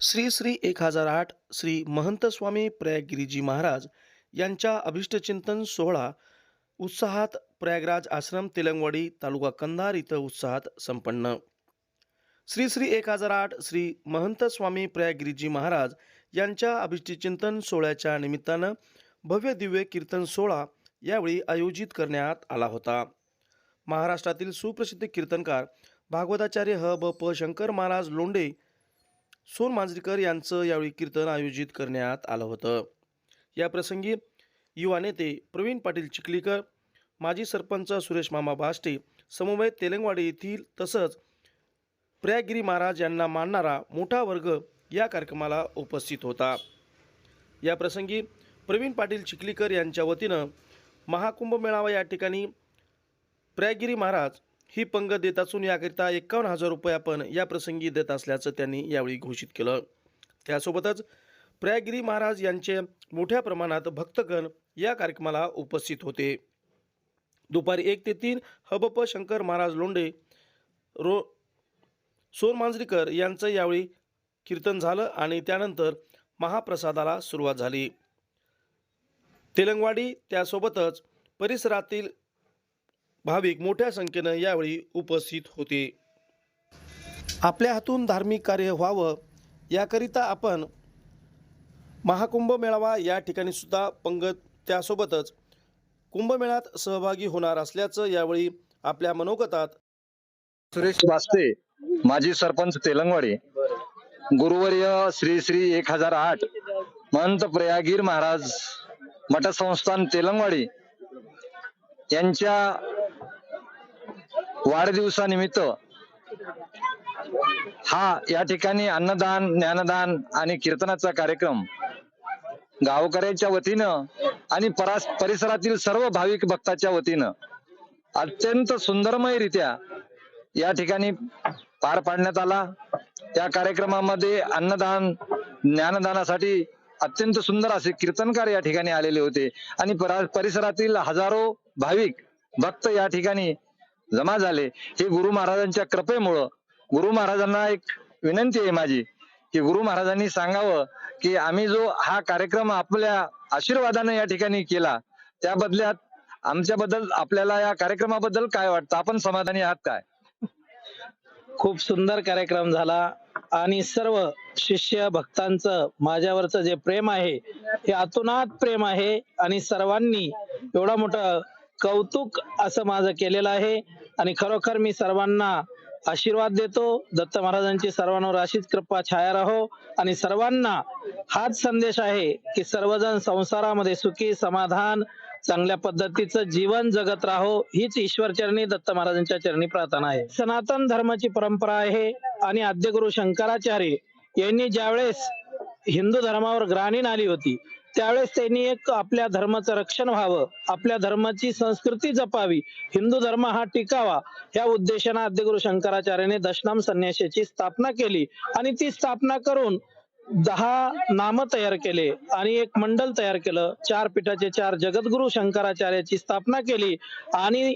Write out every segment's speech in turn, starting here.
श्री श्री एक हजार आठ श्री महंत स्वामी प्रयागगिरीजी महाराज यांच्या अभिष्टचिंतन सोहळा उत्साहात प्रयागराज आश्रम तेलंगवाडी तालुका कंधार इथं उत्साहात संपन्न. श्री श्री एक हजार आठ श्री महंत स्वामी प्रयागगिरीजी महाराज यांच्या अभिष्टचिंतन सोहळ्याच्या निमित्तानं भव्य दिव्य कीर्तन सोहळा यावेळी आयोजित करण्यात आला होता. महाराष्ट्रातील सुप्रसिद्ध कीर्तनकार भागवताचार्य ह ब प शंकर महाराज लोंढे सोन मांजरीकर यांचं यावेळी कीर्तन आयोजित करण्यात आलं होतं. या प्रसंगी युवा नेते प्रवीण पाटील चिखलीकर माजी सरपंच सुरेश मामा बाष्टे समन्वय तेलंगवाडी येथील तसंच प्रयागिरी महाराज यांना मानणारा मोठा वर्ग या कार्यक्रमाला उपस्थित होता. या प्रसंगी प्रवीण पाटील चिखलीकर यांच्या वतीनं महाकुंभ मेळावा या ठिकाणी प्रयागिरी महाराज ही पंगत देत असून याकरिता एकावन्न हजार रुपये आपण या प्रसंगी देत असल्याचं त्यांनी यावेळी घोषित केलं. त्यासोबतच प्रयागिरी महाराज यांचे मोठ्या प्रमाणात भक्तगण या कार्यक्रमाला उपस्थित होते. दुपारी एक ते तीन हबप शंकर महाराज लोंढे रो सोन मांजरीकर यांचं यावेळी कीर्तन झालं आणि त्यानंतर महाप्रसादाला सुरुवात झाली. तेलंगवाडी त्यासोबतच परिसरातील भाविक मोठ्या संख्येनं यावेळी उपस्थित होते. आपल्या हातून धार्मिक कार्य व्हावं याकरिता आपण महाकुंभ मेळावा या ठिकाणी सुद्धा पंगत त्यासोबतच कुंभमेळ्यात सहभागी होणार असल्याचं यावेळी आपल्या मनोगतात. सुरेश वास्ते माजी सरपंच तेलंगवाडी. गुरुवर्य श्री श्री एक हजार आठ महंत प्रयागीर महाराज मठसंस्थान तेलंगवाडी यांच्या वाढदिवसानिमित्त हा या ठिकाणी अन्नदान ज्ञानदान आणि कीर्तनाचा कार्यक्रम गावकऱ्यांच्या वतीनं आणि परिसरातील सर्व भाविक भक्ताच्या वतीनं अत्यंत सुंदरमयरित्या या ठिकाणी पार पाडण्यात आला. या कार्यक्रमामध्ये अन्नदान ज्ञानदानासाठी अत्यंत सुंदर असे कीर्तनकार या ठिकाणी आलेले होते. आणि परिसरातील हजारो भाविक भक्त या ठिकाणी जमा झाले. हे गुरु महाराजांच्या कृपेमुळं गुरु महाराजांना एक विनंती आहे माझी की गुरु महाराजांनी सांगावं की आम्ही जो हा कार्यक्रम आपल्या आशीर्वादाने या ठिकाणी केला त्या बदल्यात आमच्याबद्दल आपल्याला या कार्यक्रमाबद्दल काय वाटतं? आपण समाधानी आहात काय? खूप सुंदर कार्यक्रम झाला आणि सर्व शिष्य भक्तांचं माझ्यावरचं जे प्रेम आहे हे अतोनात प्रेम आहे आणि सर्वांनी एवढा मोठं कौतुक असं माझं केलेलं आहे. आणि खरोखर मी सर्वांना आशीर्वाद देतो. दत्त महाराजांची सर्वांवर अशीच कृपा छाया राहो. आणि सर्वांना हाच संदेश आहे की सर्वजण संसारामध्ये सुखी समाधान चांगल्या पद्धतीचं जीवन जगत राहो. हीच ईश्वर चरणी दत्त महाराजांच्या चरणी प्रार्थना आहे. सनातन धर्माची परंपरा आहे आणि आद्यगुरु शंकराचार्य यांनी ज्यावेळेस हिंदू धर्मावर ग्राणीन आली होती त्यावेळेस त्यांनी एक आपल्या धर्माचं रक्षण व्हावं आपल्या धर्माची संस्कृती जपावी हिंदू धर्म हा टिकावा या उद्देशाने आद्यगुरु शंकराचार्याने दशनाम संन्यासाची स्थापना केली आणि ती स्थापना करून दहा नाम तयार केले आणि एक मंडल तयार केलं. चार पीठाचे चार जगद्गुरु शंकराचार्याची स्थापना केली आणि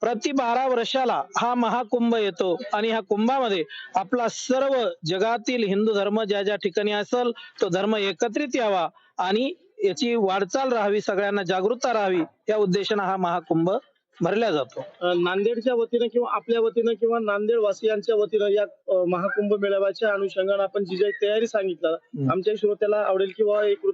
प्रति बारा वर्षाला हा महाकुंभ येतो आणि ह्या कुंभामध्ये आपला सर्व जगातील हिंदू धर्म ज्या ज्या ठिकाणी असेल तो धर्म एकत्रित यावा आणि याची वाटचाल राहावी सगळ्यांना जागरूकता राहावी या उद्देशाने हा महाकुंभ भरला जातो नांदेडच्या वतीनं किंवा आपल्या वतीनं किंवा नांदेड वासियांच्या वतीनं या महाकुंभ मेळाव्याच्या अनुषंगाने आपण जी काही तयारी सांगितलं. आमच्या श्रोत्याला आवडेल किंवा एक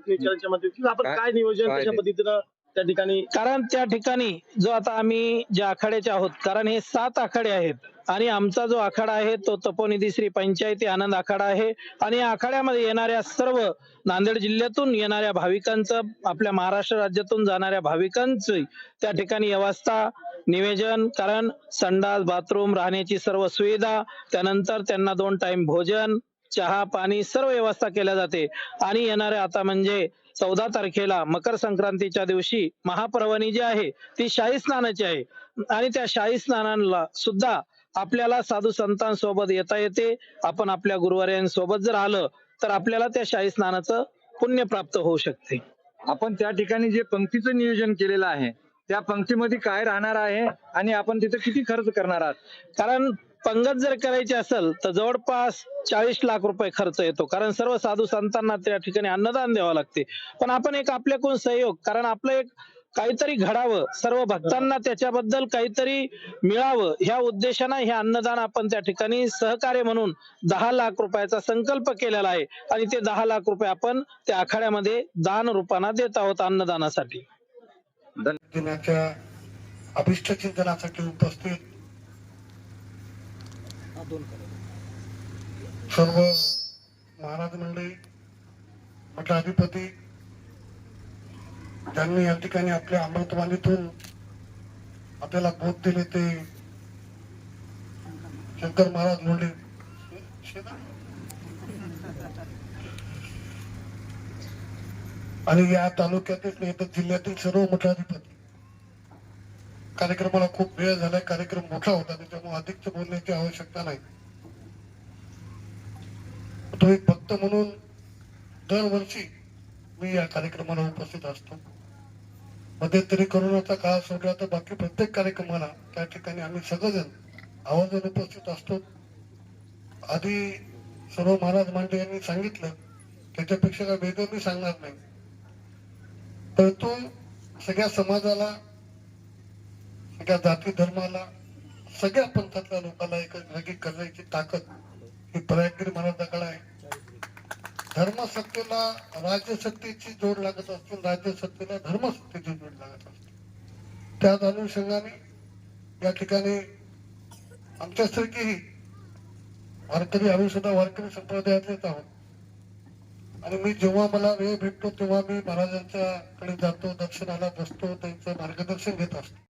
आपण काय- नियोजन कशा. पद्धतीनं त्या ठिकाणी कारण त्या ठिकाणी जो आता आम्ही ज्या आखाड्याचे आहोत कारण हे सात आखाडे आहेत आणि आमचा जो आखाडा आहे तो तपोनिधी श्री पंचायती आनंद आखाडा आहे आणि या आखाड्यामध्ये येणाऱ्या सर्व नांदेड जिल्ह्यातून येणाऱ्या भाविकांचं आपल्या महाराष्ट्र राज्यातून जाणाऱ्या भाविकांची त्या ठिकाणी व्यवस्था निवेदन कारण संडास बाथरूम राहण्याची सर्व सुविधा त्यानंतर त्यांना दोन टाइम भोजन चहा पाणी सर्व व्यवस्था केल्या जाते. आणि येणाऱ्या आता म्हणजे चौदा तारखेला मकर संक्रांतीच्या दिवशी महापर्वणी जी आहे ती शाही स्नानाची आहे. आणि त्या शाही स्नानाला सुद्धा आपल्याला साधू संतांसोबत येता येते. आपण आपल्या गुरुवार्यांसोबत जर आलं तर आपल्याला त्या शाही स्नानाचं पुण्य प्राप्त होऊ शकते. आपण त्या ठिकाणी जे पंक्तीचं नियोजन केलेलं आहे त्या पंक्तीमध्ये काय राहणार आहे आणि आपण तिथे किती खर्च करणार आहात? कारण पंगत जर करायची असेल तर जवळपास चाळीस लाख रुपये खर्च येतो. कारण सर्व साधू संतांना त्या ठिकाणी अन्नदान द्यावं लागते. पण आपण एक आपल्याकडून सहयोग कारण आपलं एक काहीतरी घडावं सर्व भक्तांना त्याच्याबद्दल काहीतरी मिळावं ह्या उद्देशानं हे अन्नदान आपण त्या ठिकाणी सहकार्य म्हणून दहा लाख रुपयाचा संकल्प केलेला आहे. आणि ते दहा लाख रुपये आपण त्या आखाड्यामध्ये दान रूपाना देत आहोत अन्नदानासाठी. अभिष्ट चिंतनासाठी उपस्थित सर्व महाराज मंडळी मठाधिपती ज्यांनी या ठिकाणी आपल्या अमृतवाणीतून आपल्याला बोध दिले ते शंकर महाराज मंडळी आणि या तालुक्यातील नाही तर जिल्ह्यातील सर्व मठाधिपती कार्यक्रमाला खूप वेळ झालाय कार्यक्रम मोठा होता त्याच्यामुळे अधिकच बोलण्याची आवश्यकता नाही. तो एक भक्त म्हणून दरवर्षी मी या कार्यक्रमाला उपस्थित असतो. मध्यंतरी करोनाचा काळ सोडला तर बाकी प्रत्येक कार्यक्रमाला त्या ठिकाणी आम्ही सगळेजण आवर्जून उपस्थित असतो. आधी सर्व महाराज मांडे यांनी सांगितलं त्याच्यापेक्षा काय वेगळं मी सांगणार नाही. परंतु सगळ्या समाजाला सगळ्या जाती धर्माला सगळ्या पंथातल्या लोकांना एक करण्याची ताकद ही प्रयागगिरी महाराजाकडे आहे. धर्मसत्तेला राज्यसत्तेची जोड लागत असते राज्यसत्तेला धर्मसत्तेची जोड लागत असते. त्याच अनुषंगाने या ठिकाणी आमच्यासारखीही वारकरी आम्ही सुद्धा वारकरी संप्रदायातलेच आहोत. आणि मी जेव्हा मला वेळ भेटतो तेव्हा मी महाराजांच्याकडे जातो दर्शनाला बसतो त्यांचं मार्गदर्शन घेत असतो.